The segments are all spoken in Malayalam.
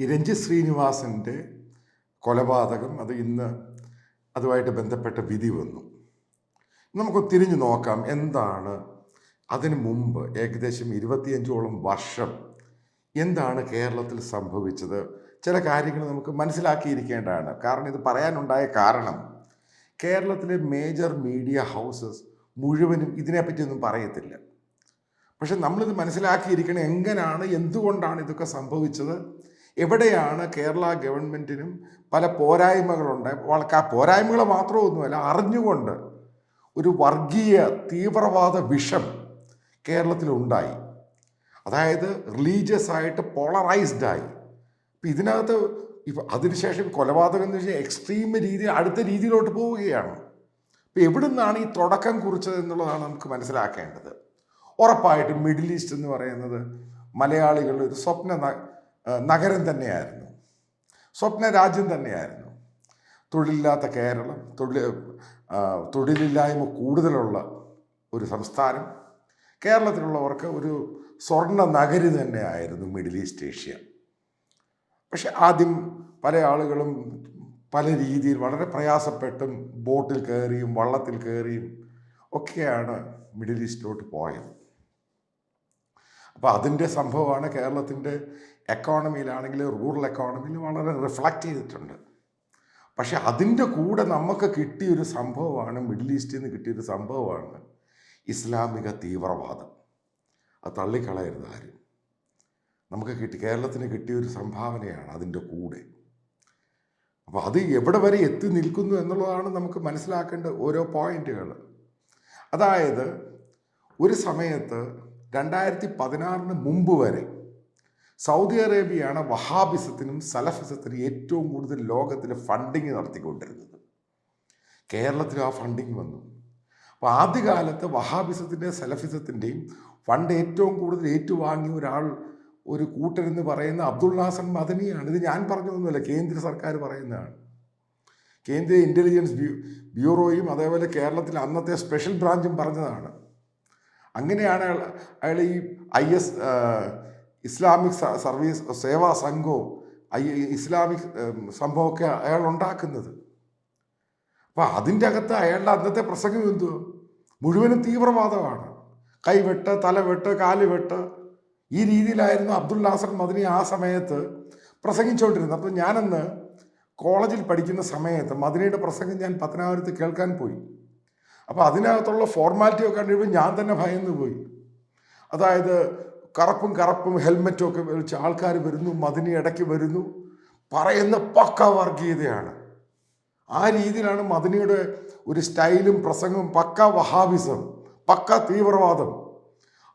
ഈ രഞ്ജിത് ശ്രീനിവാസിന്റെ കൊലപാതകം അത് ഇന്ന് അതുമായിട്ട് ബന്ധപ്പെട്ട വിധി വന്നു. നമുക്ക് തിരിഞ്ഞു നോക്കാം എന്താണ് അതിനു മുമ്പ് ഏകദേശം ഇരുപത്തിയഞ്ചോളം വർഷം എന്താണ് കേരളത്തിൽ സംഭവിച്ചത്. ചില കാര്യങ്ങൾ നമുക്ക് മനസ്സിലാക്കിയിരിക്കേണ്ടതാണ്. കാരണം ഇത് പറയാനുണ്ടായ കാരണം കേരളത്തിലെ മേജർ മീഡിയ ഹൗസസ് മുഴുവനും ഇതിനെപ്പറ്റിയൊന്നും പറയത്തില്ല. പക്ഷെ നമ്മളിത് മനസ്സിലാക്കിയിരിക്കണം എങ്ങനെയാണ് എന്തുകൊണ്ടാണ് ഇതൊക്കെ സംഭവിച്ചത്. എവിടെയാണ് കേരള ഗവൺമെന്റിനും പല പോരായ്മകളുണ്ട്. വള- ആ പോരായ്മകൾ മാത്രമൊന്നുമല്ല അറിഞ്ഞുകൊണ്ട് ഒരു വർഗീയ തീവ്രവാദ വിഷം കേരളത്തിലുണ്ടായി. അതായത് റിലീജിയസ് ആയിട്ട് പോളറൈസ്ഡ് ആയി. ഇപ്പം ഇതിനകത്ത് ഇപ്പം അതിനുശേഷം കൊലപാതകം എന്ന് വെച്ചാൽ എക്സ്ട്രീം രീതി അടുത്ത രീതിയിലോട്ട് പോവുകയാണ്. ഇപ്പം എവിടുന്നാണ് ഈ തുടക്കം കുറിച്ചത് എന്നുള്ളതാണ് നമുക്ക് മനസ്സിലാക്കേണ്ടത്. ഉറപ്പായിട്ടും മിഡിൽ ഈസ്റ്റ് എന്ന് പറയുന്നത് മലയാളികളുടെ ഒരു സ്വപ്ന നഗരം തന്നെയായിരുന്നു. സ്വപ്ന രാജ്യം തന്നെയായിരുന്നു. തൊഴിലില്ലാത്ത കേരളം തൊഴിൽ തൊഴിലില്ലായ്മ കൂടുതലുള്ള ഒരു സംസ്ഥാനം. കേരളത്തിലുള്ളവർക്ക് ഒരു സ്വർണ നഗരി തന്നെയായിരുന്നു മിഡിൽ ഈസ്റ്റ് ഏഷ്യ. പക്ഷെ ആദ്യം പല ആളുകളും പല രീതിയിൽ വളരെ പ്രയാസപ്പെട്ടും ബോട്ടിൽ കയറിയും വള്ളത്തിൽ കയറിയും ഒക്കെയാണ് മിഡിൽ ഈസ്റ്റിലോട്ട് പോയത്. അപ്പോൾ അതിന്റെ സംഭവമാണ് കേരളത്തിന്റെ എക്കോണമിയിലാണെങ്കിൽ റൂറൽ എക്കോണമിയിൽ വളരെ റിഫ്ലക്റ്റ് ചെയ്തിട്ടുണ്ട്. പക്ഷെ അതിന്റെ കൂടെ നമുക്ക് കിട്ടിയൊരു സംഭവമാണ് മിഡിൽ ഈസ്റ്റിൽ നിന്ന് കിട്ടിയൊരു സംഭവമാണ് ഇസ്ലാമിക തീവ്രവാദം. അത് തള്ളിക്കളയരുത് ആരും. നമുക്ക് കിട്ടി കേരളത്തിന് കിട്ടിയൊരു സംഭാവനയാണ് അതിന്റെ കൂടെ. അപ്പോൾ അത് എവിടെ വരെ എത്തി നിൽക്കുന്നു എന്നുള്ളതാണ് നമുക്ക് മനസ്സിലാക്കേണ്ട ഓരോ പോയിന്റുകൾ അതായത് ഒരു സമയത്ത് രണ്ടായിരത്തി പതിനാറിന് മുമ്പ് വരെ സൗദി അറേബ്യയാണ് വഹാബിസത്തിനും സലഫിസത്തിനും ഏറ്റവും കൂടുതൽ ലോകത്തിൽ ഫണ്ടിങ് നടത്തിക്കൊണ്ടിരുന്നത്. കേരളത്തിൽ ആ ഫണ്ടിങ് വന്നു. അപ്പോൾ ആദ്യകാലത്ത് വഹാബിസത്തിന്റെയും സലഫിസത്തിന്റെയും ഫണ്ട് ഏറ്റവും കൂടുതൽ ഏറ്റുവാങ്ങിയ ഒരാൾ ഒരു കൂട്ടരെന്ന് പറയുന്ന അബ്ദുൾ നാസർ മദനിയാണ്. ഇത് ഞാൻ പറഞ്ഞതൊന്നുമല്ല കേന്ദ്ര സർക്കാർ പറയുന്നതാണ്. കേന്ദ്ര ഇന്റലിജൻസ് ബ്യൂ ബ്യൂറോയും അതേപോലെ കേരളത്തിലെ അന്നത്തെ സ്പെഷ്യൽ ബ്രാഞ്ചും പറഞ്ഞതാണ്. അങ്ങനെയാണ് അയാൾ ഈ ഐ എസ് ഇസ്ലാമിക് സർവീസ് സേവാ സംഘവും ഇസ്ലാമിക് സംഭവമൊക്കെ അയാൾ ഉണ്ടാക്കുന്നത്. അപ്പോൾ അതിന്റെ അകത്ത് അയാളുടെ അന്നത്തെ പ്രസംഗം എന്തുവാ മുഴുവനും തീവ്രവാദമാണ്. കൈവെട്ട് തലവെട്ട് കാലുവെട്ട് ഈ രീതിയിലായിരുന്നു അബ്ദുൽ നാസർ മദനി ആ സമയത്ത് പ്രസംഗിച്ചുകൊണ്ടിരുന്നത്. അപ്പോൾ ഞാനന്ന് കോളേജിൽ പഠിക്കുന്ന സമയത്ത് മദനിയുടെ പ്രസംഗം ഞാൻ പത്തനാപുരത്ത് കേൾക്കാൻ പോയി. അപ്പോൾ അതിനകത്തുള്ള ഫോർമാലിറ്റി ഒക്കെ കണ്ടുകഴിയുമ്പോൾ ഞാൻ തന്നെ ഭയന്ന് പോയി അതായത് കറുപ്പും കറുപ്പും ഹെൽമെറ്റും ഒക്കെ വെച്ച് ആൾക്കാർ വരുന്നു മദിനി ഇടയ്ക്ക് വരുന്നു. പറയുന്ന പക്ക വർഗീയതയാണ്. ആ രീതിയിലാണ് മദിനിയുടെ ഒരു സ്റ്റൈലും പ്രസംഗവും പക്ക വഹാബിസം പക്ക തീവ്രവാദം.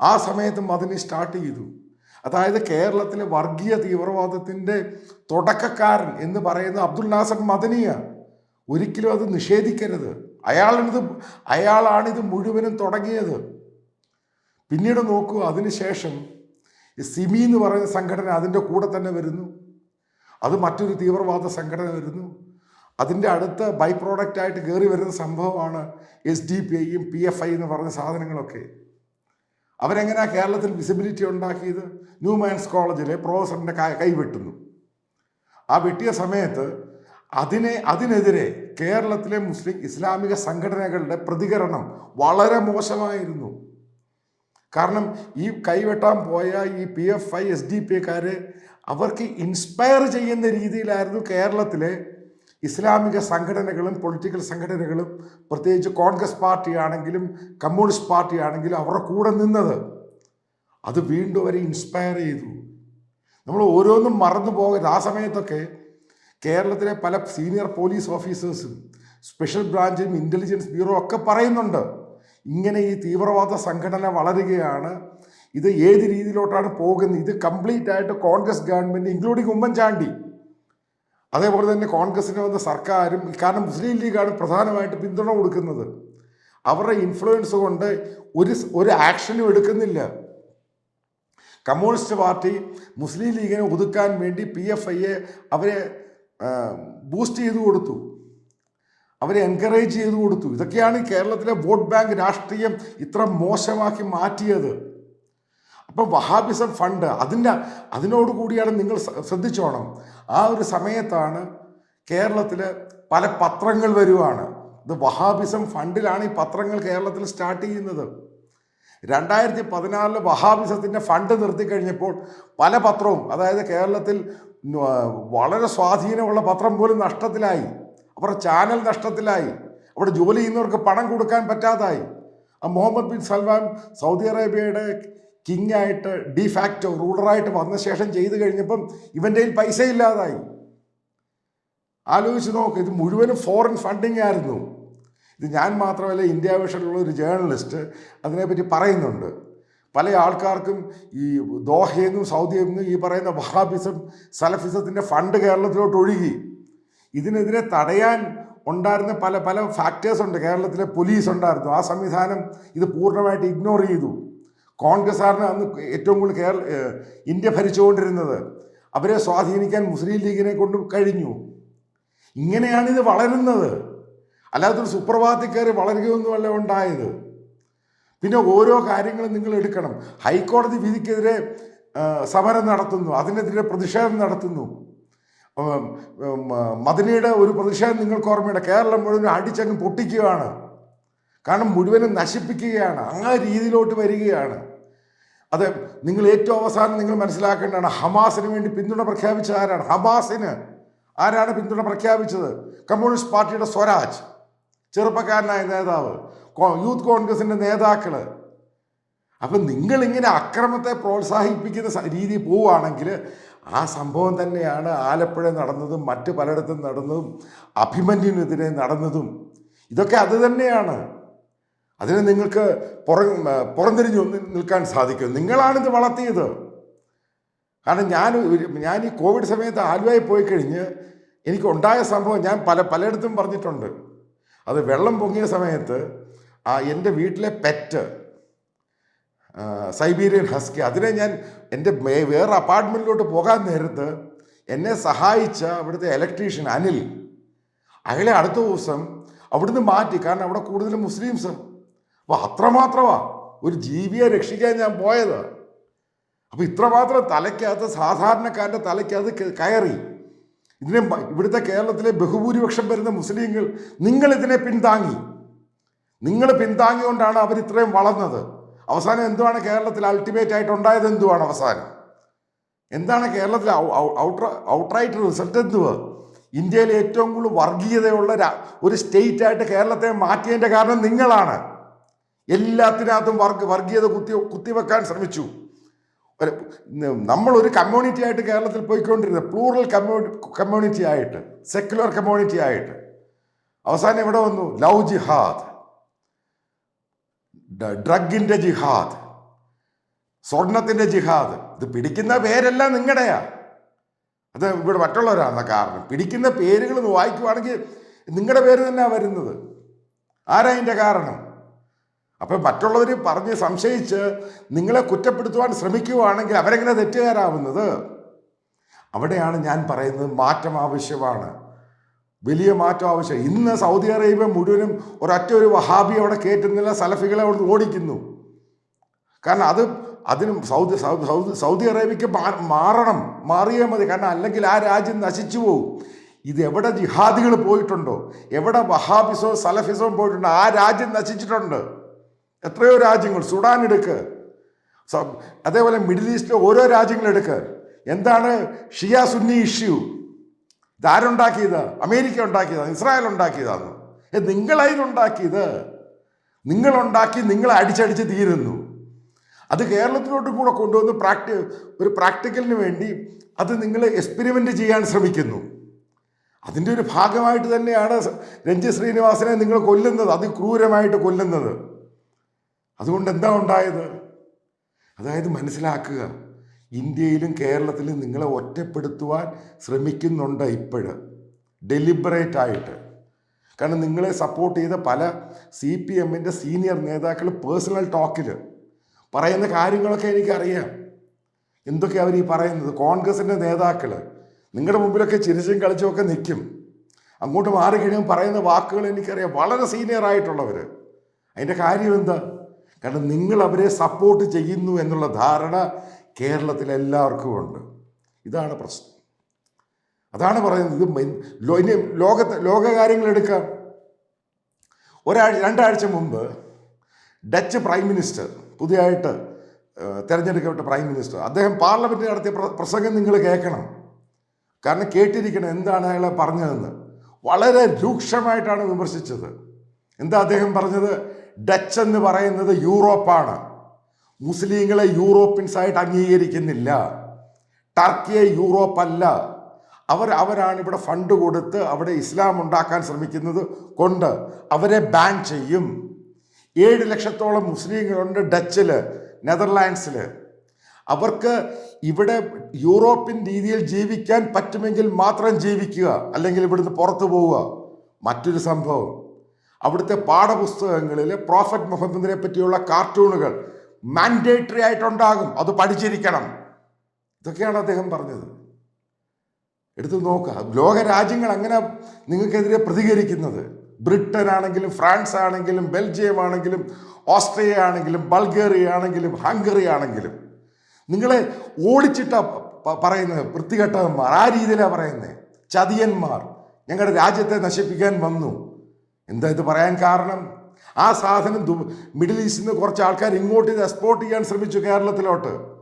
ആ സമയത്ത് മദിനി സ്റ്റാർട്ട് ചെയ്തു. അതായത് കേരളത്തിലെ വർഗീയ തീവ്രവാദത്തിന്റെ തുടക്കക്കാരൻ എന്ന് പറയുന്ന അബ്ദുൽ നാസർ മദനിയ ഒരിക്കലും അത് നിഷേധിക്കരുത്. അയാളിത് അയാളാണിത് മുഴുവനും തുടങ്ങിയത്. പിന്നീട് നോക്കൂ അതിനുശേഷം സിമി എന്ന് പറയുന്ന സംഘടന അതിന്റെ കൂടെ തന്നെ വരുന്നു. അത് മറ്റൊരു തീവ്രവാദ സംഘടന വരുന്നു. അതിന്റെ അടുത്ത ബൈ പ്രോഡക്റ്റ് ആയിട്ട് കയറി വരുന്ന സംഭവമാണ് എസ് ഡി പി ഐയും പി എഫ് ഐ എന്ന് പറഞ്ഞ സാധനങ്ങളൊക്കെ. അവരെങ്ങനെയാണ് കേരളത്തിൽ വിസിബിലിറ്റി ഉണ്ടാക്കിയത്? ന്യൂ ന്യൂമാൻസ് കോളേജിലെ പ്രൊഫസറിന്റെ കൈവെട്ടുന്നു ആ വെട്ടിയ സമയത്ത് അതിനെ അതിനെതിരെ കേരളത്തിലെ മുസ്ലിം ഇസ്ലാമിക സംഘടനകളുടെ പ്രതികരണം വളരെ മോശമായിരുന്നു. കാരണം ഈ കൈവെട്ടാൻ പോയ ഈ P F I S D P കാരെ അവർക്ക് ഇൻസ്പയർ ചെയ്യുന്ന രീതിയിലായിരുന്നു കേരളത്തിലെ ഇസ്ലാമിക സംഘടനകളും പൊളിറ്റിക്കൽ സംഘടനകളും പ്രത്യേകിച്ച് കോൺഗ്രസ് പാർട്ടിയാണെങ്കിലും കമ്മ്യൂണിസ്റ്റ് പാർട്ടിയാണെങ്കിലും അവരുടെ കൂടെ നിന്നത്. അത് വീണ്ടും അവരെ ഇൻസ്പയർ ചെയ്തു. നമ്മൾ ഓരോന്നും മറന്നു പോകരുത്. ആ സമയത്തൊക്കെ കേരളത്തിലെ പല സീനിയർ പോലീസ് ഓഫീസേഴ്സും സ്പെഷ്യൽ ബ്രാഞ്ചും ഇന്റലിജൻസ് ബ്യൂറോ ഒക്കെ പറയുന്നുണ്ട്. ഇങ്ങനെ ഈ തീവ്രവാദ സംഘടന വളരുകയാണ്. ഇത് ഏത് രീതിയിലോട്ടാണ് പോകുന്നത്? ഇത് കംപ്ലീറ്റ് ആയിട്ട് കോൺഗ്രസ് ഗവൺമെന്റ് ഇൻക്ലൂഡിങ് ഉമ്മൻചാണ്ടി. അതേപോലെ തന്നെ കോൺഗ്രസിന് വന്ന സർക്കാരും കാരണം മുസ്ലിം ലീഗാണ് പ്രധാനമായിട്ട് പിന്തുണ കൊടുക്കുന്നത്. അവരുടെ ഇൻഫ്ലുവൻസ് കൊണ്ട് ഒരു ഒരു ആക്ഷനും എടുക്കുന്നില്ല. കമ്മ്യൂണിസ്റ്റ് പാർട്ടി മുസ്ലിം ലീഗിനെ ഒതുക്കാൻ വേണ്ടി പി എഫ് ഐയെ അവരെ ബൂസ്റ്റ് ചെയ്തു കൊടുത്തു. അവരെ എൻകറേജ് ചെയ്തു കൊടുത്തു. ഇതൊക്കെയാണ് കേരളത്തിലെ വോട്ട് ബാങ്ക് രാഷ്ട്രീയം ഇത്ര മോശമാക്കി മാറ്റിയത്. അപ്പം വഹാബിസം ഫണ്ട് അതിന്റെ അതിനോട് കൂടിയാണ് നിങ്ങൾ ശ്രദ്ധിച്ചോണം. ആ ഒരു സമയത്താണ് കേരളത്തിൽ പല പത്രങ്ങൾ വരുവാണ്. ഇത് വഹാബിസം ഫണ്ടിലാണ് ഈ പത്രങ്ങൾ കേരളത്തിൽ സ്റ്റാർട്ട് ചെയ്യുന്നത്. രണ്ടായിരത്തി പതിനാറിൽ വഹാബിസത്തിന്റെ ഫണ്ട് നിർത്തിക്കഴിഞ്ഞപ്പോൾ പല പത്രവും അതായത് കേരളത്തിൽ വളരെ സ്വാധീനമുള്ള പത്രം പോലും നഷ്ടത്തിലായി. അവരുടെ ചാനൽ നഷ്ടത്തിലായി. അവിടെ ജോലി ചെയ്യുന്നവർക്ക് പണം കൊടുക്കാൻ പറ്റാതായി. ആ മുഹമ്മദ് ബിൻ സൽമാൻ സൗദി അറേബ്യയുടെ കിങ് ആയിട്ട് ഡിഫാക്റ്റോ റൂളറായിട്ട് വന്ന ശേഷം ചെയ്തു കഴിഞ്ഞപ്പം ഇവന്റെ കയ്യിൽ പൈസ ഇല്ലാതായി. ആലോചിച്ച് നോക്ക് ഇത് മുഴുവനും ഫോറിൻ ഫണ്ടിങ് ആയിരുന്നു. ഇത് ഞാൻ മാത്രമല്ല ഇന്ത്യ വിഷനിലുള്ള ഒരു ജേർണലിസ്റ്റ് അതിനെപ്പറ്റി പറയുന്നുണ്ട്. പല ആൾക്കാർക്കും ഈ ദോഹയിൽ നിന്നും സൗദിയിൽ നിന്നും ഈ പറയുന്ന വഹാബിസം സലഫിസത്തിന്റെ ഫണ്ട് കേരളത്തിലോട്ട് ഒഴുകി. ഇതിനെതിരെ തടയാൻ ഉണ്ടായിരുന്ന പല പല ഫാക്ടേഴ്സ് ഉണ്ട്. കേരളത്തിലെ പോലീസ് ഉണ്ടായിരുന്നു. ആ സംവിധാനം ഇത് പൂർണമായിട്ട് ഇഗ്നോർ ചെയ്തു. കോൺഗ്രസ് ആണ് അന്ന് ഏറ്റവും കൂടുതൽ കേരള ഇന്ത്യ ഭരിച്ചുകൊണ്ടിരുന്നത്. അവരെ സ്വാധീനിക്കാൻ മുസ്ലിം ലീഗിനെ കൊണ്ട് കഴിഞ്ഞു. ഇങ്ങനെയാണ് ഇത് വളരുന്നത്. അല്ലാത്തൊരു സുപ്രഭാതത്തിൽ കയറി വളരുകയൊന്നുമല്ല ഉണ്ടായത്. പിന്നെ ഓരോ കാര്യങ്ങളും നിങ്ങൾ എടുക്കണം. ഹൈക്കോടതി വിധിക്കെതിരെ സമരം നടത്തുന്നു. അതിനെതിരെ പ്രതിഷേധം നടത്തുന്നു. മദനിയുടെ ഒരു പ്രതിഷേധം നിങ്ങൾക്ക് ഓർമ്മയുണ്ട്. കേരളം മുഴുവൻ അടിച്ചങ്ങ് പൊട്ടിക്കുകയാണ്. കാരണം മുഴുവനും നശിപ്പിക്കുകയാണ്. ആ രീതിയിലോട്ട് വരികയാണ്. അത് നിങ്ങൾ ഏറ്റവും അവസാനം നിങ്ങൾ മനസ്സിലാക്കേണ്ടതാണ് ഹമാസിന് വേണ്ടി പിന്തുണ പ്രഖ്യാപിച്ചത് ആരാണ്? ഹമാസിന് ആരാണ് പിന്തുണ പ്രഖ്യാപിച്ചത്? കമ്മ്യൂണിസ്റ്റ് പാർട്ടിയുടെ സ്വരാജ് ചെറുപ്പക്കാരനായ നേതാവ് യൂത്ത് യൂത്ത് കോൺഗ്രസിന്റെ നേതാക്കൾ അപ്പം നിങ്ങളിങ്ങനെ അക്രമത്തെ പ്രോത്സാഹിപ്പിക്കുന്ന രീതി പോവുകയാണെങ്കിൽ ആ സംഭവം തന്നെയാണ് ആലപ്പുഴ നടന്നതും മറ്റ് പലയിടത്തും നടന്നതും അഭിമന്യുനെതിരെ നടന്നതും. ഇതൊക്കെ അത് തന്നെയാണ്. അതിന് നിങ്ങൾക്ക് പുറം പുറംതിരിഞ്ഞു നിൽക്കാൻ സാധിക്കും. നിങ്ങളാണിത് വളർത്തിയത്. കാരണം ഞാൻ ഞാൻ ഈ കോവിഡ് സമയത്ത് ആലുവായി പോയി കഴിഞ്ഞ് എനിക്ക് ഉണ്ടായ സംഭവം ഞാൻ പല പലയിടത്തും പറഞ്ഞിട്ടുണ്ട്. അത് വെള്ളം പൊങ്ങിയ സമയത്ത് ആ എന്റെ വീട്ടിലെ പെറ്റ് സൈബീരിയൻ ഹസ്കി. അതിനെ ഞാൻ എന്റെ വേറെ അപ്പാർട്ട്മെന്റിലോട്ട് പോകാൻ നേരത്ത് എന്നെ സഹായിച്ച അവിടുത്തെ ഇലക്ട്രീഷ്യൻ അനിൽ അയാളെ അടുത്ത ദിവസം അവിടുന്ന് മാറ്റി. കാരണം അവിടെ കൂടുതലും മുസ്ലിംസ്. അപ്പോൾ അത്രമാത്രമാ ഒരു ജീവിയെ രക്ഷിക്കാൻ ഞാൻ പോയത്. അപ്പോൾ ഇത്രമാത്രം തലയ്ക്കകത്ത് സാധാരണക്കാരന്റെ തലയ്ക്കകത്ത് കയറി. ഇതിനെ ഇവിടുത്തെ കേരളത്തിലെ ബഹുഭൂരിപക്ഷം വരുന്ന മുസ്ലിങ്ങൾ നിങ്ങളിതിനെ പിന്താങ്ങി. നിങ്ങൾ പിന്താങ്ങിയോണ്ടാണ് അവർ ഇത്രയും വളർന്നത്. അവസാനം എന്തുവാണ് കേരളത്തിൽ അൾട്ടിമേറ്റ് ആയിട്ട് ഉണ്ടായത്? എന്തുവാണ് അവസാനം? എന്താണ് കേരളത്തിൽ ഔട്ടർ ഔട്ട്റൈറ്റ് റിസൾട്ട് എന്തുവാ? ഇന്ത്യയിലെ ഏറ്റവും കൂടുതൽ വർഗീയതയുള്ള ഒരു സ്റ്റേറ്റ് ആയിട്ട് കേരളത്തെ മാറ്റിയതിന്റെ കാരണം നിങ്ങളാണ്. എല്ലാത്തിനകത്തും വർഗ വർഗീയത കുത്തി കുത്തിവെക്കാൻ ശ്രമിച്ചു. നമ്മളൊരു കമ്മ്യൂണിറ്റി ആയിട്ട് കേരളത്തിൽ പോയിക്കൊണ്ടിരുന്നത് പ്ലൂറൽ കമ്മ്യൂണി കമ്മ്യൂണിറ്റി ആയിട്ട് സെക്യുലർ കമ്മ്യൂണിറ്റി ആയിട്ട്. അവസാനം ഇവിടെ വന്നു? ലവ് ജിഹാദ് ഡ്രഗിന്റെ ജിഹാദ്. സ്വർണത്തിന്റെ ജിഹാദ്. ഇത് പിടിക്കുന്ന പേരെല്ലാം നിങ്ങളുടെയാ. അത് ഇവിടെ മറ്റുള്ളവരാണ് കാരണം. പിടിക്കുന്ന പേരുകൾ വായിക്കുവാണെങ്കിൽ നിങ്ങളുടെ പേര് തന്നെയാ വരുന്നത്. ആരാ അതിന്റെ കാരണം? അപ്പം മറ്റുള്ളവർ പറഞ്ഞ് സംശയിച്ച് നിങ്ങളെ കുറ്റപ്പെടുത്തുവാൻ ശ്രമിക്കുകയാണെങ്കിൽ അവരെങ്ങനെ തെറ്റുകാരാവുന്നത്? അവിടെയാണ് ഞാൻ പറയുന്നത് മാറ്റം ആവശ്യമാണ്. വലിയ മാറ്റം ആവശ്യം. ഇന്ന് സൗദി അറേബ്യ മുഴുവനും ഒരൊറ്റ ഒരു വഹാബി അവിടെ കയറ്റുന്നില്ല സലഫികളെ അവിടെ ഓടിക്കുന്നു. കാരണം അത് അതിനും സൗദി സൗദി സൗദി അറേബ്യക്ക് മാറണം മാറിയേ മതി. കാരണം അല്ലെങ്കിൽ ആ രാജ്യം നശിച്ചു പോകും ഇത് എവിടെ ജിഹാദികൾ പോയിട്ടുണ്ടോ? എവിടെ വഹാബിസോ സലഫിസോ പോയിട്ടുണ്ടോ? ആ രാജ്യം നശിച്ചിട്ടുണ്ട്. എത്രയോ രാജ്യങ്ങൾ. സുഡാൻ എടുക്ക്. അതേപോലെ മിഡിൽ ഈസ്റ്റിലെ ഓരോ രാജ്യങ്ങൾ എടുക്ക്. എന്താണ്? ഷിയ സുന്നി ഇഷ്യൂ. ഇതാരുണ്ടാക്കിയത്? അമേരിക്ക ഉണ്ടാക്കിയതാണ് ഇസ്രായേൽ ഉണ്ടാക്കിയതാണ് ഏ നിങ്ങളതിനുണ്ടാക്കിയത് നിങ്ങളുണ്ടാക്കി നിങ്ങളെ അടിച്ചടിച്ച് തീരുന്നു. അത് കേരളത്തിലോട്ട് കൂടെ കൊണ്ടുവന്ന് പ്രാക്ടി ഒരു പ്രാക്ടിക്കലിന് വേണ്ടി അത് നിങ്ങൾ എക്സ്പെരിമെന്റ് ചെയ്യാൻ ശ്രമിക്കുന്നു. അതിന്റെ ഒരു ഭാഗമായിട്ട് തന്നെയാണ് രഞ്ജി രഞ്ജിത് ശ്രീനിവാസനെ നിങ്ങൾ കൊല്ലുന്നത്. അത് ക്രൂരമായിട്ട് കൊല്ലുന്നത്. അതുകൊണ്ട് എന്താ ഉണ്ടായത്? അതായത് മനസ്സിലാക്കുക. ഇന്ത്യയിലും കേരളത്തിലും നിങ്ങളെ ഒറ്റപ്പെടുത്തുവാൻ ശ്രമിക്കുന്നുണ്ട് ഇപ്പോഴ്. ഡെലിബറേറ്റ് ആയിട്ട്. കാരണം നിങ്ങളെ സപ്പോർട്ട് ചെയ്ത പല സി പി എമ്മിന്റെ സീനിയർ നേതാക്കൾ പേഴ്സണൽ ടോക്കിൽ പറയുന്ന കാര്യങ്ങളൊക്കെ എനിക്കറിയാം. എന്തൊക്കെ അവർ ഈ പറയുന്നത്? കോൺഗ്രസിന്റെ നേതാക്കൾ നിങ്ങളുടെ മുമ്പിലൊക്കെ ചിരിച്ചും കളിച്ചും ഒക്കെ നിൽക്കും. അങ്ങോട്ട് മാറി കഴിയുമ്പോൾ പറയുന്ന വാക്കുകൾ എനിക്കറിയാം. വളരെ സീനിയർ ആയിട്ടുള്ളവർ അതിന്റെ കാര്യം എന്താ? കാരണം നിങ്ങൾ അവരെ സപ്പോർട്ട് ചെയ്യുന്നു എന്നുള്ള ധാരണ കേരളത്തിൽ എല്ലാവർക്കും ഉണ്ട് ഇതാണ് പ്രശ്നം. അതാണ് പറയുന്നത് ഇത് ഇനി ലോകത്ത് ലോകകാര്യങ്ങൾ എടുക്കാം. ഒരാഴ്ച രണ്ടാഴ്ച മുമ്പ് ഡച്ച് പ്രൈം മിനിസ്റ്റർ പുതിയതായിട്ട് തെരഞ്ഞെടുക്കപ്പെട്ട പ്രൈം മിനിസ്റ്റർ അദ്ദേഹം പാർലമെന്റിൽ നടത്തിയ പ്രസംഗം നിങ്ങൾ കേൾക്കണം. കാരണം കേട്ടിരിക്കണം എന്താണ് അയാളെ പറഞ്ഞതെന്ന്. വളരെ രൂക്ഷമായിട്ടാണ് വിമർശിച്ചത്. എന്താ അദ്ദേഹം പറഞ്ഞത്? ഡച്ച് എന്ന് പറയുന്നത് യൂറോപ്പാണ്. മുസ്ലിങ്ങളെ യൂറോപ്യൻസ് ആയിട്ട് അംഗീകരിക്കുന്നില്ല. ടർക്കിയെ യൂറോപ്പ് അല്ല അവർ അവരാണ് ഇവിടെ ഫണ്ട് കൊടുത്ത് അവിടെ ഇസ്ലാം ഉണ്ടാക്കാൻ ശ്രമിക്കുന്നത് കൊണ്ട് അവരെ ബാൻ ചെയ്യും. ഏഴ് ലക്ഷത്തോളം മുസ്ലിങ്ങളുണ്ട് ഡച്ചിൽ നെതർലാൻഡ്സിൽ അവർക്ക് ഇവിടെ യൂറോപ്യൻ രീതിയിൽ ജീവിക്കാൻ പറ്റുമെങ്കിൽ മാത്രം ജീവിക്കുക അല്ലെങ്കിൽ ഇവിടുന്ന് പുറത്തു പോവുക. മറ്റൊരു സംഭവം. അവിടുത്തെ പാഠപുസ്തകങ്ങളിൽ പ്രോഫറ്റ് മുഹമ്മദിനെ പറ്റിയുള്ള കാർട്ടൂണുകൾ മാൻഡേറ്ററി ആയിട്ടുണ്ടാകും. അത് പഠിച്ചിരിക്കണം. ഇതൊക്കെയാണ് അദ്ദേഹം പറഞ്ഞത്. എടുത്തു നോക്കുക ലോക രാജ്യങ്ങൾ അങ്ങനെ നിങ്ങൾക്കെതിരെ പ്രതികരിക്കുന്നത്. ബ്രിട്ടൻ ആണെങ്കിലും ഫ്രാൻസ് ആണെങ്കിലും ബെൽജിയം ആണെങ്കിലും ഓസ്ട്രിയ ആണെങ്കിലും ബൾഗേറിയ ആണെങ്കിലും ഹംഗറി ആണെങ്കിലും. നിങ്ങളെ ഓടിച്ചിട്ട പറയുന്നത്. വൃത്തികെട്ടവന്മാർ. ആ രീതിയിലാണ് പറയുന്നത്. ചതിയന്മാർ. ഞങ്ങളുടെ രാജ്യത്തെ നശിപ്പിക്കാൻ വന്നു. എന്താ ഇത് പറയാൻ കാരണം? ആ സാധനം ദു- മിഡിൽ ഈസ്റ്റിൽ നിന്ന് കുറച്ച് ആൾക്കാർ ഇങ്ങോട്ട് എക്സ്പോർട്ട് ചെയ്യാൻ ശ്രമിച്ചു കേരളത്തിലോട്ട്.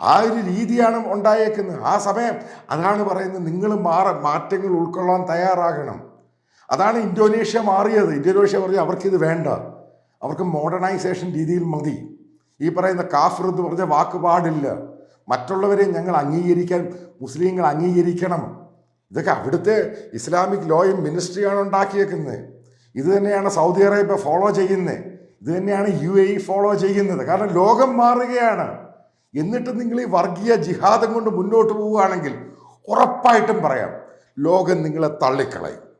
ആ ഒരു രീതിയാണ് ഉണ്ടായേക്കുന്നത്. ആ സമയം അതാണ് പറയുന്നത് നിങ്ങൾ മാറ മാറ്റങ്ങൾ ഉൾക്കൊള്ളാൻ തയ്യാറാകണം. അതാണ് ഇന്തോനേഷ്യ മാറിയത്. ഇന്തോനേഷ്യ പറഞ്ഞു അവർക്കിത് വേണ്ട. അവർക്ക് മോഡേണൈസേഷൻ രീതിയിൽ മതി. ഈ പറയുന്ന കാഫർ എന്ന് പറഞ്ഞ വാക്ക് പാടില്ല മറ്റുള്ളവരെ ഞങ്ങൾ അംഗീകരിക്കാൻ മുസ്ലിങ്ങൾ അംഗീകരിക്കണം. ഇതൊക്കെ അവിടുത്തെ ഇസ്ലാമിക് ലോയും മിനിസ്ട്രിയാണ് ഉണ്ടാക്കിയേക്കുന്നത്. ഇത് തന്നെയാണ് സൗദി അറേബ്യ ഫോളോ ചെയ്യുന്നത് ഇത് തന്നെയാണ് യു എ ഫോളോ ചെയ്യുന്നത്. കാരണം ലോകം മാറുകയാണ്. എന്നിട്ട് നിങ്ങൾ ഈ വർഗീയ ജിഹാദം കൊണ്ട് മുന്നോട്ട് പോവുകയാണെങ്കിൽ ഉറപ്പായിട്ടും പറയാം ലോകം നിങ്ങളെ തള്ളിക്കളയും.